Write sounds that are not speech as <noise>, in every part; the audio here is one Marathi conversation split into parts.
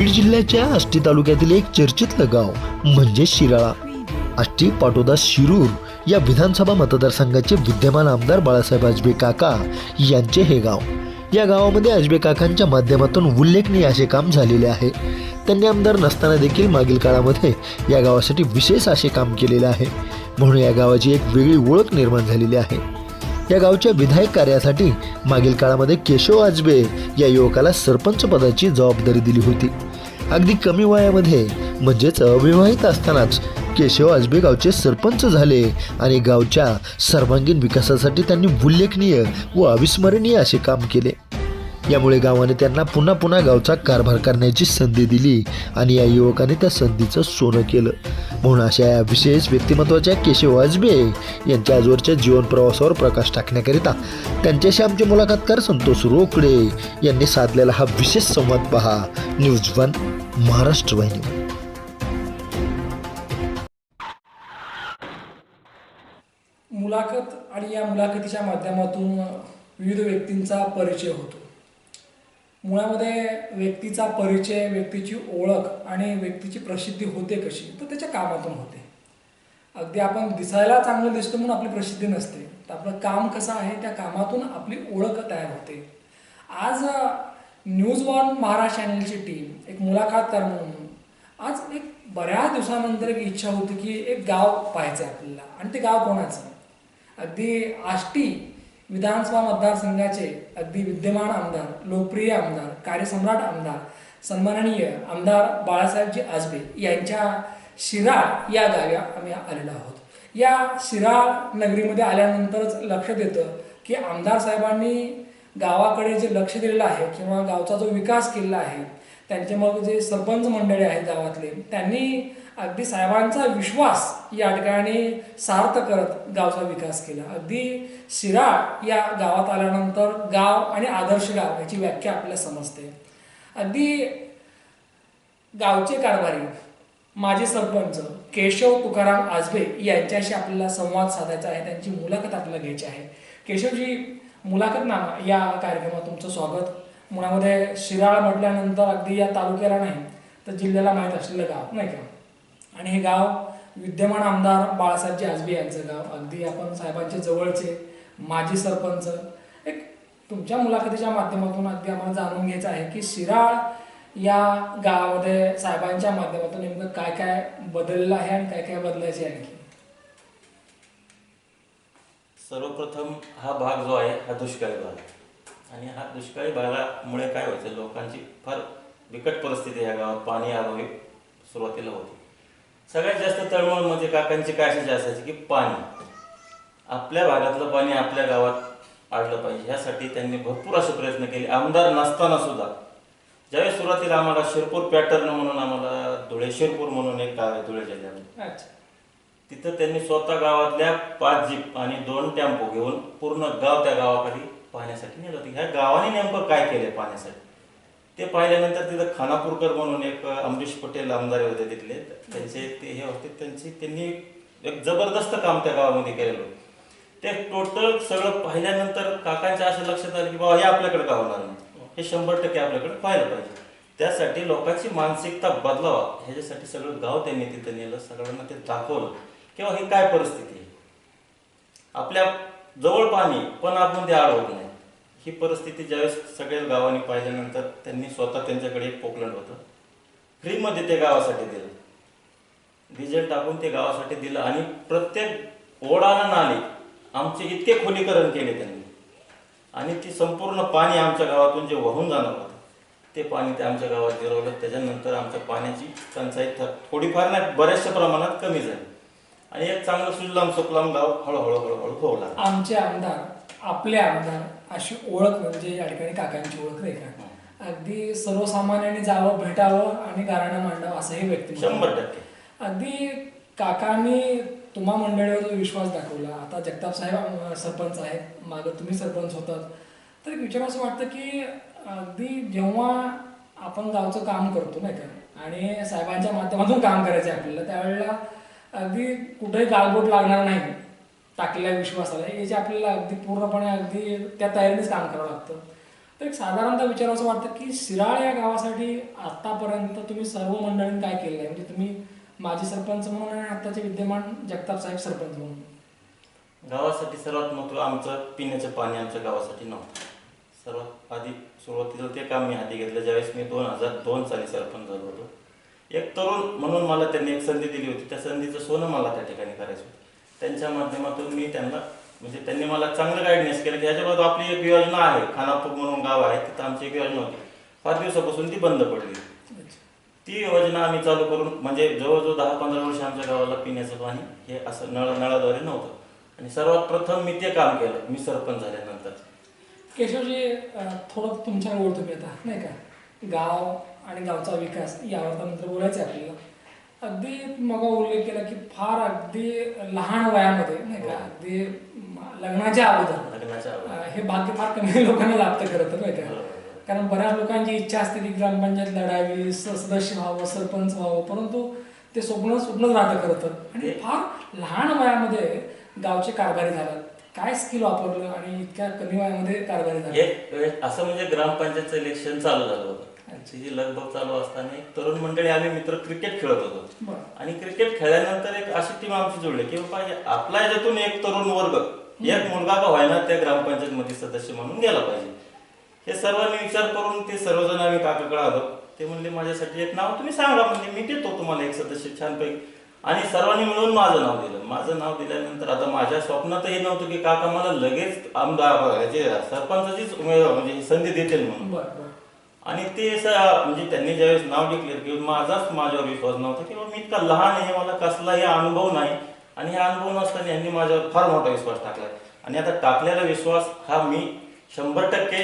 बीड जिल्ह्याच्या आष्टी तालुक्यातील एक चर्चितलं गाव म्हणजे शिराळा. आष्टी पाटोदा शिरूर या विधानसभा मतदारसंघाचे विद्यमान आमदार बाळासाहेब आजबे काका यांचे हे गाव. या गावामध्ये आजबे काकांच्या माध्यमातून उल्लेखनीय असे काम झालेले आहे. त्यांनी आमदार नसताना देखील मागील काळामध्ये या गावासाठी विशेष असे काम केलेले आहे. म्हणून या गावाची एक वेगळी ओळख निर्माण झालेली आहे. या गावच्या विधायक कार्यासाठी मागील काळामध्ये केशव आजबे या युवकाला सरपंच पदाची जबाबदारी दिली होती. अगदी कमी वयामध्ये म्हणजेच अविवाहित असतानाच केशव आजबे गावचे सरपंच झाले आणि गावच्या सर्वांगीण विकासासाठी त्यांनी उल्लेखनीय व अविस्मरणीय असे काम केले. यामुळे गावाने त्यांना पुन्हा पुन्हा गावचा कारभार करण्याची संधी दिली आणि या युवकाने त्या संधीचं सोनं केलं. म्हणून अशा या विशेष व्यक्तिमत्वाच्या केशव वाजबे यांच्या आजवरच्या जीवन प्रवासावर प्रकाश टाकण्याकरिता त्यांच्याशी आमचे मुलाखतकार संतोष रोकडे यांनी साधलेला हा विशेष संवाद पहा. न्यूज वन महाराष्ट्र वाहिनी. मुलाखत आणि या मुलाखतीच्या माध्यमातून विविध व्यक्तींचा परिचय होतो. मुळामध्ये व्यक्तीचा परिचय व्यक्तीची ओळख आणि व्यक्तीची प्रसिद्धी होते कशी? तर त्याच्या कामातून होते. अगदी आपण दिसायला चांगलं दिसतो म्हणून आपली प्रसिद्धी नसते. तर आपलं काम कसं आहे त्या कामातून आपली ओळख तयार होते. आज न्यूज वन महाराष्ट्र चॅनलची टीम एक मुलाखतकार म्हणून आज एक बऱ्याच दिवसानंतर एक इच्छा होती की एक गाव पाहायचं आहे आपल्याला. आणि ते गाव कोणाचं? अगदी आष्टी विधानसभा मतदारसंघाचे अगदी विद्यमान आमदार लोकप्रिय आमदार कार्यसम्राट आमदार सन्माननीय आमदार बाळासाहेबजी आजबे यांच्या शिराळ या गावी आम्ही आलेलो आहोत. या शिराळ नगरीमध्ये आल्यानंतरच लक्षात येतं की आमदार साहेबांनी गावाकडे जे लक्ष दिलेलं आहे किंवा गावचा जो विकास केलेला आहे त्यांचे मग जे सरपंच मंडळी आहेत गावातले त्यांनी अगदी साहेबांचा विश्वास या ठिकाणी सार्थ करत गावचा विकास केला. अगदी शिराळ या गावात आल्यानंतर गाव आणि आदर्श गाव याची व्याख्या आपल्याला समजते. अगदी गावचे कारभारी माजी सरपंच केशव तुकाराम आजबे यांच्याशी आपल्याला संवाद साधायचा आहे त्यांची मुलाखत आपल्याला घ्यायची आहे. केशवजी मुलाखत नामा या कार्यक्रमात तुमचं स्वागत. मुळामध्ये शिराळा म्हटल्यानंतर अगदी या तालुक्याला नाही तर जिल्ह्याला माहीत असलेलं गाव नाही का? आणि हे गाव विद्यमान आमदार बाळासाहेबजी आजबे यांचं गाव अगदी आपण साहेबांचे जवळचे माजी सरपंच. एक तुमच्या मुलाखतीच्या माध्यमातून अगदी आम्हाला जाणून घ्यायचं आहे की शिराळ या गावामध्ये साहेबांच्या माध्यमातून नेमकं काय काय बदललं आहे आणि काय काय बदलायचे आणखी? सर्वप्रथम हा भाग जो आहे हा दुष्काळी भाग. आहे. आणि हा दुष्काळी भागामुळे काय व्हायचं लोकांची फार बिकट परिस्थिती ह्या गावात. पाणी अभावी सुरुवातीला होती. सगळ्यात जास्त तळमळ म्हणजे काकांची काय असायची असायची की पाणी. आपल्या भागातलं पाणी आपल्या गावात आणलं पाहिजे. ह्यासाठी त्यांनी भरपूर असे प्रयत्न केले. आमदार नसताना सुद्धा. ज्यावेळेस सुरुवातीला आम्हाला शिरपूर पॅटर्न म्हणून आम्हाला धुळे शिरपूर म्हणून एक गाव आहे धुळे जिल्ह्यामध्ये. तिथं त्यांनी स्वतः गावातल्या पाच जीप आणि दोन टेम्पो घेऊन पूर्ण गाव त्या गावाखाली पाहण्यासाठी नेलं होतं ह्या गावाने नेमकं काय केलंय पाहण्यासाठी? ते पाहिल्यानंतर तिथं खानापूरकर म्हणून एक अमरीश पटेल आमदार होते तिथले. त्यांचे ते हे होते त्यांची त्यांनी एक जबरदस्त काम त्या गावामध्ये केलेलं होतं. ते टोटल सगळं पाहिल्यानंतर काकांच्या असं लक्षात आलं की बाबा हे आपल्याकडे का होणार नाही? हे शंभर टक्के आपल्याकडे पाहिलं पाहिजे. त्यासाठी लोकांची मानसिकता बदलावा ह्याच्यासाठी सगळं गाव त्यांनी तिथं नेलं सगळ्यांना ते दाखवलं. किंवा ही काय परिस्थिती आहे? आपल्या जवळ पाणी पण आपण ते अडवत नाही. ही परिस्थिती ज्यावेळेस सगळ्या गावांनी पाहिल्यानंतर त्यांनी स्वतः त्यांच्याकडे एक पोकलंड होतं. फ्रीमध्ये ते गावासाठी दिलं. डिझेल टाकून ते गावासाठी दिलं आणि प्रत्येक ओढाना नाले आमचे इतके खोलीकरण केले त्यांनी. आणि ती संपूर्ण पाणी आमच्या गावातून जे वाहून जाणार होतं ते पाणी ते आमच्या गावात जिरवलं त्याच्यानंतर आमच्या पाण्याची टंचाई थ- थोडीफार नाही बऱ्याचशा प्रमाणात कमी झाली. आणि एक चांगलं सुजलाम सुकलाम गाव हळूहळू हळूहळू होऊ आमचे आमदार आपले आमदार अशी ओळख म्हणजे या ठिकाणी काकांची ओळख नाही का? अगदी सर्वसामान्यांनी जावं भेटावं आणि गाराणं मांडावं असंही व्यक्ती शंभर टक्के. अगदी काकांनी तुम्हा मंडळीवर जो विश्वास दाखवला आता जगताप साहेब सरपंच आहेत मागं तुम्ही सरपंच होतात. तर एक विचार असं वाटतं की अगदी जेव्हा आपण गावचं काम करतो नाही का आणि साहेबांच्या माध्यमातून काम करायचं आपल्याला त्यावेळेला अगदी कुठेही गालबोट लागणार नाही. टाकलेल्या विश्वासाला याची आपल्याला अगदी पूर्णपणे अगदी त्या तयारीनेच काम करावं लागतं. तर एक साधारणतः विचार असं वाटतं की शिराळ या गावासाठी आतापर्यंत तुम्ही सर्व मंडळींनी काय केलं आहे? म्हणजे तुम्ही माजी सरपंच म्हणून आणि आत्ताचे विद्यमान जगताप साहेब सरपंच म्हणून. गावासाठी सर्वात महत्त्व आमचं पिण्याचं पाणी आमच्या गावासाठी नव्हतं. सर्वात आधी सुरुवातीला ते काम मी हाती घेतलं. ज्यावेळेस मी दोन हजार दोन साली सरपंच झालो होतो. एक तरुण म्हणून मला त्यांनी एक संधी दिली होती. त्या संधीचं सोनं मला त्या ठिकाणी करायचं होतं. त्यांच्या माध्यमातून मी त्यांना म्हणजे त्यांनी मला चांगलं गायडन्स केलं. की ह्याच्याबद्दल आपली एक योजना आहे खानापूर म्हणून गाव आहे तिथं आमची एक योजना होती. पाच दिवसापासून ती बंद पडली. ती योजना आम्ही चालू करून म्हणजे जवळजवळ दहा पंधरा वर्ष आमच्या गावाला पिण्याचं पाणी हे असं नळ नळाद्वारे नव्हतं. आणि सर्वात प्रथम मी ते काम केलं मी सरपंच झाल्यानंतर. केशवजी थोडं तुमच्या ओढतो मी आता नाही का? गाव आणि गावचा विकास यावर नंतर बोलायचं आहे आपल्याला. मग उल्लेख केला की फार अगदी लहान वयामध्ये नाही का? अगदी म- लग्नाच्या अगोदर. हे भाग्य फार कमी <laughs> लोकांना लाभतं खरं तर नाही का. कारण बऱ्याच लोकांची इच्छा असते की ग्रामपंचायत लढावी सदस्य व्हावं सरपंच व्हावं परंतु ते स्वप्न स्वप्नच राहतं खरं तर. आणि फार लहान वयामध्ये गावचे कारभारी झालात काय स्किल वापरलं आणि इतक्या कमी वयामध्ये कारभारी झाले? असं म्हणजे ग्रामपंचायतचं इलेक्शन चालू झालं होतं. त्याची लगबग चालू असताना एक तरुण मंडळी आम्ही मित्र क्रिकेट खेळत होतो. आणि क्रिकेट खेळल्यानंतर एक अशी टीम आमची जुळली की बाबा आपल्या याच्यातून एक तरुण वर्ग एक मुलगा का व्हायना त्या ग्रामपंचायत मध्ये सदस्य म्हणून गेला पाहिजे. हे सर्वांनी विचार करून ते सर्वजण आम्ही काकाकडे आलो. ते म्हणले माझ्यासाठी एक नाव तुम्ही सांगा म्हणजे मी देतो तुम्हाला एक सदस्य छानपैकी. आणि सर्वांनी मिळून माझं नाव दिलं. माझं नाव दिल्यानंतर आता माझ्या स्वप्नात हे नव्हतं की काका मला लगेच आमदार सरपंचाचीच उमेदवार म्हणजे संधी देतील म्हणून. आणि ते असं म्हणजे त्यांनी ज्यावेळेस नाव डिक्लेअर केलं माझाच माझ्यावर विश्वास नव्हता की मी इतका लहान आहे मला कसलाही अनुभव नाही. आणि हा अनुभव नसताना यांनी माझ्यावर फार मोठा विश्वास टाकलाय आणि आता टाकलेला विश्वास हा मी शंभर टक्के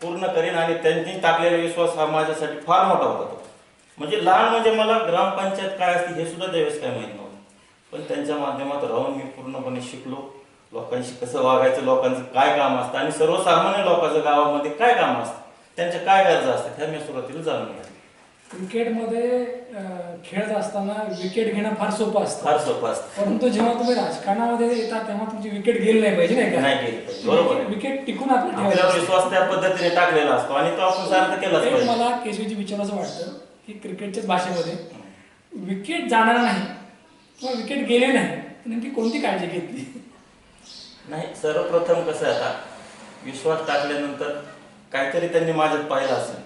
पूर्ण करेन आणि त्यांनी टाकलेला विश्वास हा माझ्यासाठी फार मोठा होता म्हणजे लहान म्हणजे मला ग्रामपंचायत काय असते हे सुद्धा त्यावेळेस काय माहीत नव्हतं. पण त्यांच्या माध्यमात राहून मी पूर्णपणे शिकलो. लोकांशी कसं वागायचं लोकांचं काय काम असतं आणि सर्वसामान्य लोकांचं गावामध्ये काय काम असतं? त्यांच्या काय गरजा असतात? ह्या मी सुरुवातीला जाणून घेतलं क्रिकेटमध्ये अं, खेळत असताना विकेट घेणं फार सोपं असतं. फार सोपं असतं. परंतु जेव्हा तुम्ही राजकारणामध्ये येता तेव्हा तुमची विकेट गेली नाही पाहिजे नाही का? नाही गेली पाहिजे. बरोबर आहे. विकेट टिकून आपलं आपल्यावर ठेवायचं विश्वास त्या पद्धतीने टाकलेला असतो आणि तो आपण सार्थ केलाच एक पाहिजे. मला केशवची विचारायचं वाटतं की क्रिकेटच्याच भाषेमध्ये विकेट जाणार नाही किंवा विकेट गेले नाही तर नेमकी कोणती काळजी घेतली? नाही सर्वप्रथम कसं आहे आता विश्वास टाकल्यानंतर काहीतरी त्यांनी माझ्यात पाहिलं असेल.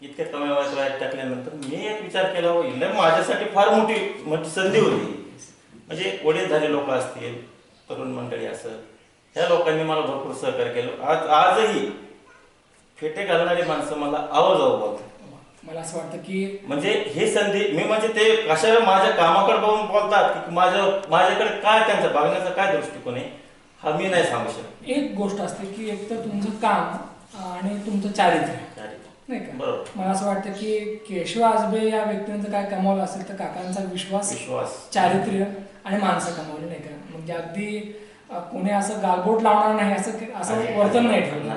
इतक्या कमी वयात वयात टाकल्यानंतर मी एक विचार केला हो इला माझ्यासाठी फार मोठी मोठी संधी होती. म्हणजे वडील झाले लोक असतील तरुण मंडळी असं. ह्या लोकांनी मला भरपूर सहकार्य केलं. आज आजही फेटे घालणारी माणसं मला आवाजावं बोलतात. मला असं वाटतं की म्हणजे ही संधी मी म्हणजे ते कशा माझ्या कामाकडे बघून बोलतात की माझ्या माझ्याकडे काय त्यांचा बघण्याचा काय दृष्टिकोन आहे हा मी नाही सांगू शकत. एक गोष्ट असते की एक तर तुमचं काम आणि तुमचं चारित्र्य नाही का? मला असं वाटतं की केशव आजबे या व्यक्तींचं काय कमावलं असेल तर काकांचा विश्वास चारित्र्य आणि माणसं कमावली नाही का? म्हणजे अगदी कोणी असं गालबोट लावणार नाही असं असं वर्तन नाही ठेवलं.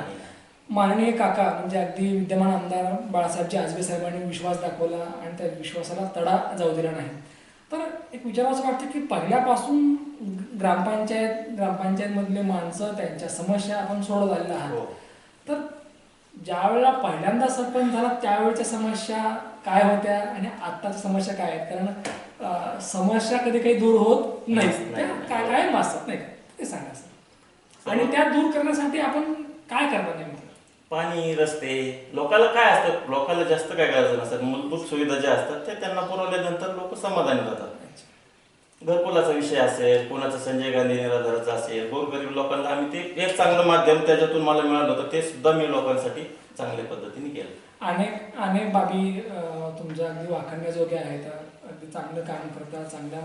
माननीय काका म्हणजे अगदी विद्यमान आमदार बाळासाहेबजी आजबे साहेबांनी विश्वास दाखवला आणि त्या विश्वासाला तडा जाऊ दिला नाही. तर एक विचार असं वाटतं की पहिल्यापासून ग्रामपंचायत ग्रामपंचायतमधले माणसं त्यांच्या समस्या आपण सोडत आलेल्या हो. आहात तर ज्या वेळेला पहिल्यांदा सरपंच झाला त्यावेळेच्या समस्या काय होत्या आणि आत्ताच्या समस्या काय आहेत? कारण समस्या कधी काही दूर होत नाही. काय कायम असतात नाही ते सांगा सर. आणि त्या दूर करण्यासाठी आपण काय करणार नेमकं? पाणी रस्ते लोकांना काय असतं? लोकांना जास्त काय गरज नसतात मूलभूत सुविधा ज्या असतात त्या त्यांना पुरवल्यानंतर लोक समाधानी राहतात. घरकुलाचा विषय असेल कोणाचा संजय गांधी निराधाराचा असेल गोरगरीब लोकांना आम्ही ते एक चांगलं माध्यम त्याच्यातून मला मिळालं होतं ते सुद्धा मी लोकांसाठी चांगल्या पद्धतीने केलं. अनेक अनेक बाबी तुमच्या अगदी वाखाणण्याजोग्या आहेत. अगदी चांगलं काम करता चांगल्या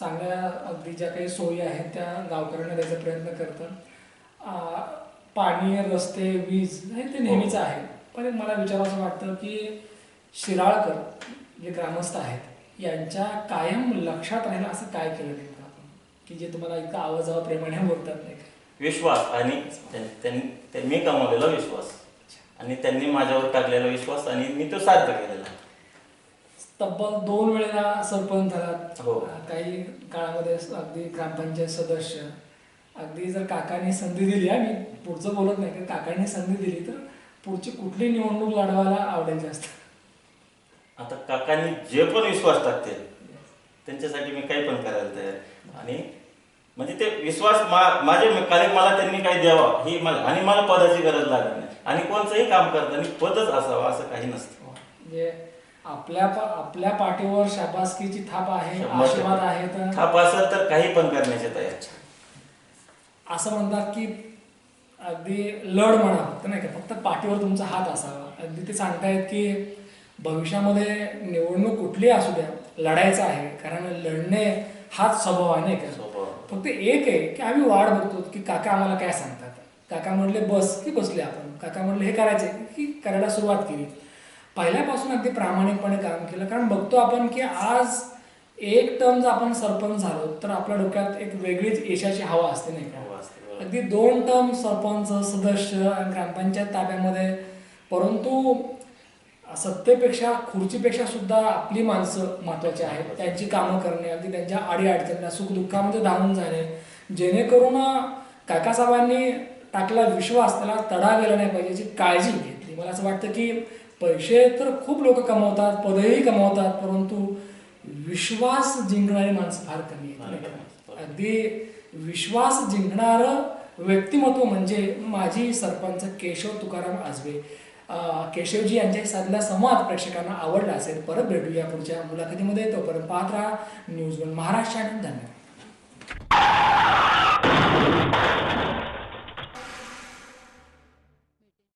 चांगल्या अगदी ज्या काही सोयी आहेत त्या गावकऱ्यांना द्यायचा प्रयत्न करतात. पाणी रस्ते वीज हे ते नेहमीच आहे पण मला विचारावं वाटतं की शिराळकर जे ग्रामस्थ आहेत यांच्या कायम लक्षात राहिलं असं काय केलं नेमकं आपण? की जे तुम्हाला इतकं आवाजावा प्रेमाने बोलतात नाही का? विश्वास आणि त्यां- मी कमावलेला विश्वास. आणि त्यांनी माझ्यावर टाकलेला विश्वास आणि मी तो साध्य केलेला. तब्बल दोन वेळेला सरपंच झालात हो. काही काळामध्ये अगदी ग्रामपंचायत सदस्य अगदी जर काकांनी संधी दिली आहे मी पुढचं बोलत नाही की काकांनी संधी दिली तर पुढची कुठली निवडणूक लढवायला आवडेल जास्त. आता काकांनी जे पण विश्वास टाकतील त्यांच्यासाठी मी काही पण करायला तयार. आणि म्हणजे ते विश्वास मा- माझे कार्य मला त्यांनी काही द्यावा ही मला आणि मला पदाची गरज लागत नाही. आणि कोणतंही काम करताना पदच असावं असं काही नसतं. म्हणजे आपल्या आपल्या पाठीवर शाबासकीची थाप आहे आशीर्वाद. आहे तर थाप असेल तर काही पण करण्याचे तयार. असं म्हणतात की अगदी लढ म्हणा नाही का फक्त पाठीवर तुमचा हात असावा. अगदी ते सांगतायत की भविष्यामध्ये निवडणूक कुठली असू द्या लढायचं आहे. कारण लढणे हाच स्वभाव आहे नाही का? स्वभाव. फक्त एक आहे की आम्ही वाट बघतो की काका आम्हाला काय सांगतात. काका म्हणले बस की बसले आपण. काका म्हणले हे करायचे. की करायला सुरुवात केली. पहिल्यापासून अगदी प्रामाणिकपणे काम केलं. कारण बघतो आपण की आज एक टर्म जर आपण सरपंच झालो तर आपल्या डोक्यात एक वेगळीच यशाची हवा असते नाही का. अगदी दोन टर्म सरपंच सदस्य आणि ग्रामपंचायत ताब्यामध्ये. परंतु सत्तेपेक्षा खुर्चीपेक्षा सुद्धा आपली माणसं महत्वाची आहेत. त्यांची कामं करणे अगदी त्यांच्या अडीअडचणीला सुखदुःखामध्ये धावून जाणे. जेणेकरून काकासाहेबांनी टाकला विश्वास त्याला तडा गेला नाही पाहिजे याची काळजी घेतली. मला असं वाटतं की पैसे तर खूप लोक कमवतात पदही कमवतात परंतु विश्वास जिंकणारी माणसं फार कमी आहेत अगदी विश्वास जिंकणारं व्यक्तिमत्व म्हणजे माझी सरपंच केशव तुकाराम आजबे केशवजी यांच्या साधला संवाद प्रेक्षकांना आवडला असेल. परत भेटूया पुढच्या मुलाखतीमध्ये. तोपर्यंत पाहत राहा न्यूज वन महाराष्ट्र आणि धन्यवाद.